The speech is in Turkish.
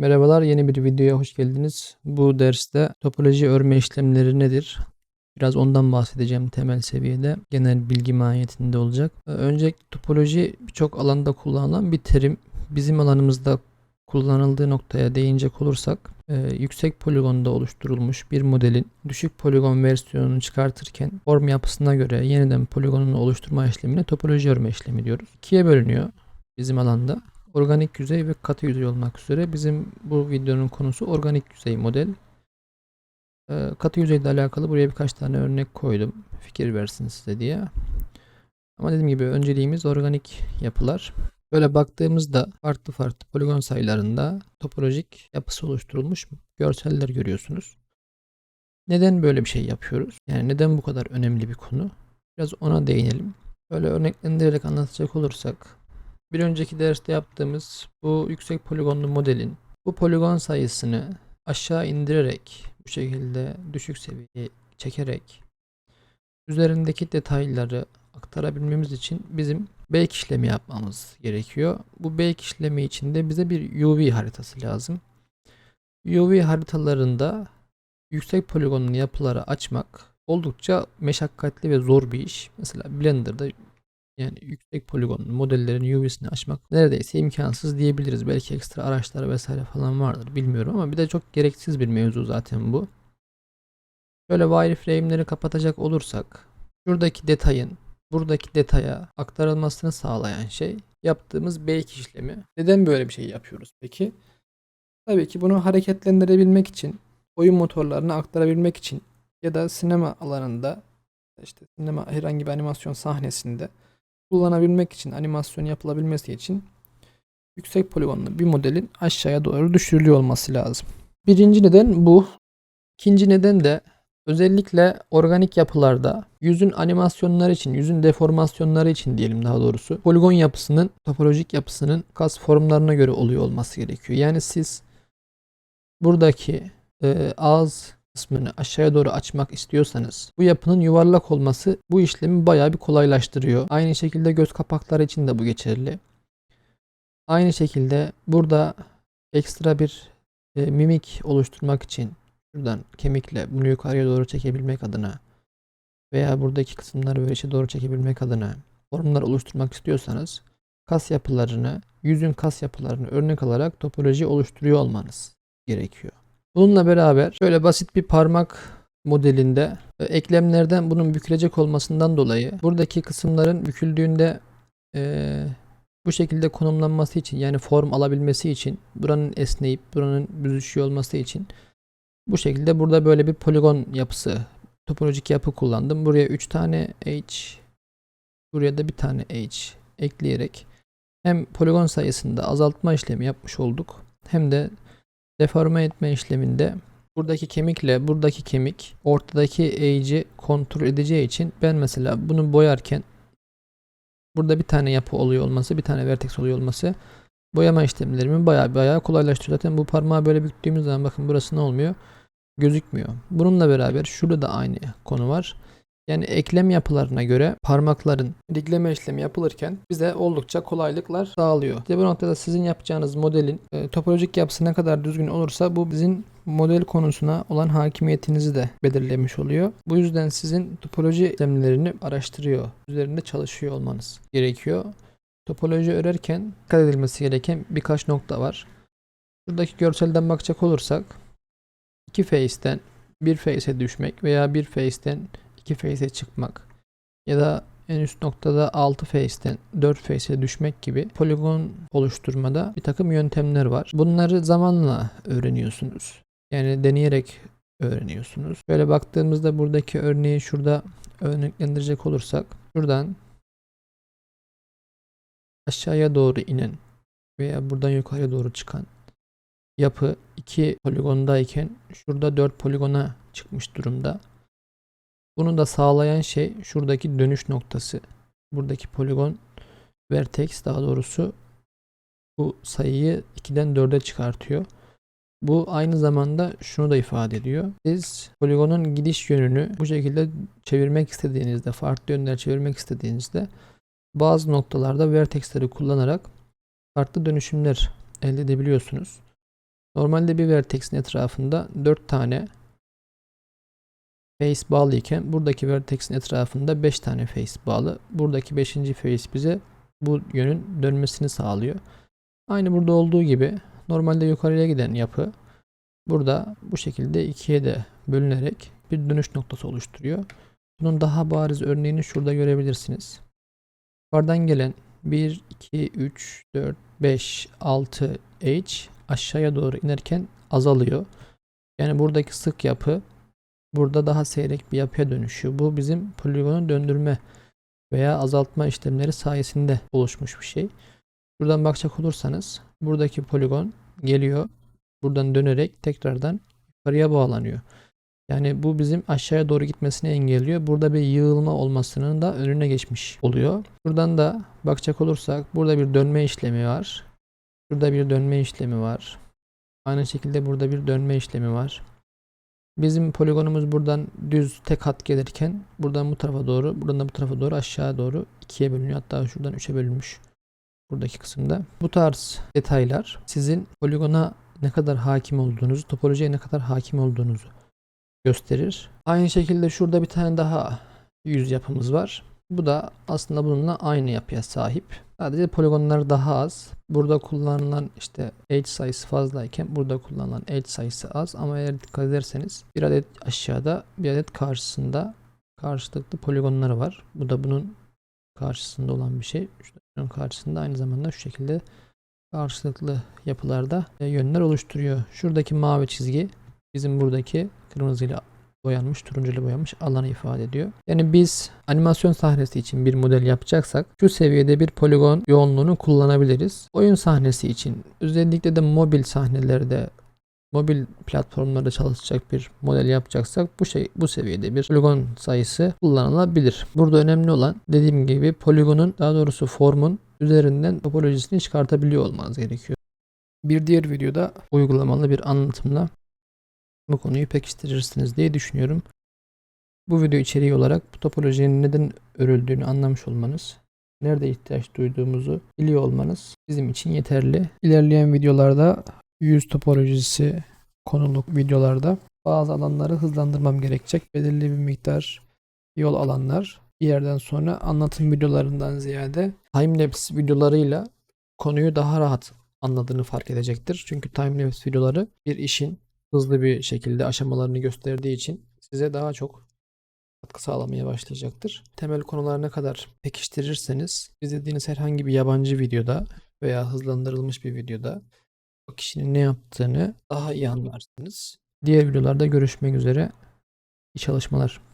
Merhabalar, yeni bir videoya hoş geldiniz. Bu derste topoloji örme işlemleri nedir? Biraz ondan bahsedeceğim temel seviyede. Genel bilgi mahiyetinde olacak. Ee, Öncelikle topoloji birçok alanda kullanılan bir terim. Bizim alanımızda kullanıldığı noktaya değinecek olursak, e, yüksek poligonda oluşturulmuş bir modelin düşük poligon versiyonunu çıkartırken form yapısına göre yeniden poligonunu oluşturma işlemine topoloji örme işlemi diyoruz. İkiye bölünüyor bizim alanda organik yüzey ve katı yüzey olmak üzere bizim bu videonun konusu organik yüzey model. Ee, katı yüzeyle alakalı buraya birkaç tane örnek koydum. Fikir versin size diye. Ama dediğim gibi önceliğimiz organik yapılar. Böyle baktığımızda farklı farklı poligon sayılarında topolojik yapısı oluşturulmuş görseller görüyorsunuz. Neden böyle bir şey yapıyoruz? Yani neden bu kadar önemli bir konu? Biraz ona değinelim. Böyle örneklendirerek anlatacak olursak bir önceki derste yaptığımız bu yüksek poligonlu modelin bu poligon sayısını aşağı indirerek bu şekilde düşük seviyeye çekerek üzerindeki detayları aktarabilmemiz için bizim bake işlemi yapmamız gerekiyor. Bu bake işlemi için de bize bir UV haritası lazım. UV haritalarında yüksek poligonlu yapıları açmak oldukça meşakkatli ve zor bir iş. Mesela Blender'da yani yüksek poligonlu modellerin UV'sini açmak neredeyse imkansız diyebiliriz. Belki ekstra araçlar vesaire falan vardır bilmiyorum ama bir de çok gereksiz bir mevzu zaten bu. Böyle wireframe'leri kapatacak olursak şuradaki detayın buradaki detaya aktarılmasını sağlayan şey yaptığımız bake işlemi. Neden böyle bir şey yapıyoruz peki? Tabii ki bunu hareketlendirebilmek için, oyun motorlarına aktarabilmek için ya da sinema alanında işte sinema herhangi bir animasyon sahnesinde kullanabilmek için, animasyon yapılabilmesi için yüksek poligonlu bir modelin aşağıya doğru düşürülüyor olması lazım. Birinci neden bu. İkinci neden de özellikle organik yapılarda yüzün animasyonları için, yüzün deformasyonları için diyelim daha doğrusu poligon yapısının, topolojik yapısının kas formlarına göre oluyor olması gerekiyor. Yani siz buradaki e, ağız kısmını aşağıya doğru açmak istiyorsanız bu yapının yuvarlak olması bu işlemi bayağı bir kolaylaştırıyor. Aynı şekilde göz kapakları için de bu geçerli. Aynı şekilde burada ekstra bir e, mimik oluşturmak için şuradan kemikle bunu yukarıya doğru çekebilmek adına veya buradaki kısımları böyle içe doğru çekebilmek adına formlar oluşturmak istiyorsanız kas yapılarını, yüzün kas yapılarını örnek alarak topoloji oluşturuyor olmanız gerekiyor. Bununla beraber şöyle basit bir parmak modelinde e, eklemlerden bunun bükülecek olmasından dolayı buradaki kısımların büküldüğünde e, bu şekilde konumlanması için yani form alabilmesi için buranın esneyip buranın büzüşüyor olması için bu şekilde burada böyle bir poligon yapısı topolojik yapı kullandım. Buraya 3 tane H buraya da bir tane H ekleyerek hem poligon sayısında azaltma işlemi yapmış olduk hem de deforme etme işleminde buradaki kemikle buradaki kemik ortadaki eğici kontrol edeceği için ben mesela bunu boyarken burada bir tane yapı oluyor olması bir tane vertex oluyor olması boyama işlemlerimi bayağı bayağı kolaylaştırıyor. Zaten bu parmağı böyle büktüğümüz zaman bakın burası ne olmuyor? Gözükmüyor. Bununla beraber şurada da aynı konu var. Yani eklem yapılarına göre parmakların dikleme işlemi yapılırken bize oldukça kolaylıklar sağlıyor. İşte bu noktada sizin yapacağınız modelin e, topolojik yapısı ne kadar düzgün olursa bu bizim model konusuna olan hakimiyetinizi de belirlemiş oluyor. Bu yüzden sizin topoloji işlemlerini araştırıyor, üzerinde çalışıyor olmanız gerekiyor. Topoloji örerken dikkat edilmesi gereken birkaç nokta var. Şuradaki görselden bakacak olursak iki face'ten bir face'e düşmek veya bir face'ten 2 face'e çıkmak ya da en üst noktada 6 face'ten 4 face'e düşmek gibi poligon oluşturmada bir takım yöntemler var. Bunları zamanla öğreniyorsunuz. Yani deneyerek öğreniyorsunuz. Böyle baktığımızda buradaki örneği şurada örneklendirecek olursak şuradan aşağıya doğru inen veya buradan yukarıya doğru çıkan yapı 2 poligondayken şurada 4 poligona çıkmış durumda. Bunu da sağlayan şey şuradaki dönüş noktası. Buradaki poligon vertex daha doğrusu bu sayıyı 2'den 4'e çıkartıyor. Bu aynı zamanda şunu da ifade ediyor. Siz poligonun gidiş yönünü bu şekilde çevirmek istediğinizde, farklı yönler çevirmek istediğinizde bazı noktalarda vertexleri kullanarak farklı dönüşümler elde edebiliyorsunuz. Normalde bir vertex'in etrafında 4 tane face bağlı iken buradaki vertex'in etrafında 5 tane face bağlı. Buradaki 5. face bize bu yönün dönmesini sağlıyor. Aynı burada olduğu gibi normalde yukarıya giden yapı burada bu şekilde ikiye de bölünerek bir dönüş noktası oluşturuyor. Bunun daha bariz örneğini şurada görebilirsiniz. Yukarıdan gelen 1, 2, 3, 4, 5, 6 H aşağıya doğru inerken azalıyor. Yani buradaki sık yapı burada daha seyrek bir yapıya dönüşüyor. Bu bizim poligonu döndürme veya azaltma işlemleri sayesinde oluşmuş bir şey. Buradan bakacak olursanız buradaki poligon geliyor. Buradan dönerek tekrardan yukarıya bağlanıyor. Yani bu bizim aşağıya doğru gitmesini engelliyor. Burada bir yığılma olmasının da önüne geçmiş oluyor. Buradan da bakacak olursak burada bir dönme işlemi var. Burada bir dönme işlemi var. Aynı şekilde burada bir dönme işlemi var. Bizim poligonumuz buradan düz tek hat gelirken buradan bu tarafa doğru, buradan da bu tarafa doğru aşağı doğru ikiye bölünüyor. Hatta şuradan üçe bölünmüş. Buradaki kısımda. Bu tarz detaylar sizin poligona ne kadar hakim olduğunuzu, topolojiye ne kadar hakim olduğunuzu gösterir. Aynı şekilde şurada bir tane daha yüz yapımız var. Bu da aslında bununla aynı yapıya sahip. Sadece poligonlar daha az. Burada kullanılan işte edge sayısı fazlayken burada kullanılan edge sayısı az ama eğer dikkat ederseniz bir adet aşağıda bir adet karşısında karşılıklı poligonlar var. Bu da bunun karşısında olan bir şey. Şunun karşısında aynı zamanda şu şekilde karşılıklı yapılarda yönler oluşturuyor. Şuradaki mavi çizgi bizim buradaki kırmızıyla boyanmış, turuncuyla boyanmış alanı ifade ediyor. Yani biz animasyon sahnesi için bir model yapacaksak şu seviyede bir poligon yoğunluğunu kullanabiliriz. Oyun sahnesi için özellikle de mobil sahnelerde mobil platformlarda çalışacak bir model yapacaksak bu şey bu seviyede bir poligon sayısı kullanılabilir. Burada önemli olan dediğim gibi poligonun daha doğrusu formun üzerinden topolojisini çıkartabiliyor olmanız gerekiyor. Bir diğer videoda uygulamalı bir anlatımla bu konuyu pekiştirirsiniz diye düşünüyorum. Bu video içeriği olarak bu topolojinin neden örüldüğünü anlamış olmanız, nerede ihtiyaç duyduğumuzu biliyor olmanız bizim için yeterli. İlerleyen videolarda yüz topolojisi konuluk videolarda bazı alanları hızlandırmam gerekecek. Belirli bir miktar yol alanlar bir yerden sonra anlatım videolarından ziyade timelapse videolarıyla konuyu daha rahat anladığını fark edecektir. Çünkü timelapse videoları bir işin hızlı bir şekilde aşamalarını gösterdiği için size daha çok katkı sağlamaya başlayacaktır. Temel konular ne kadar pekiştirirseniz izlediğiniz herhangi bir yabancı videoda veya hızlandırılmış bir videoda o kişinin ne yaptığını daha iyi anlarsınız. Diğer videolarda görüşmek üzere. İyi çalışmalar.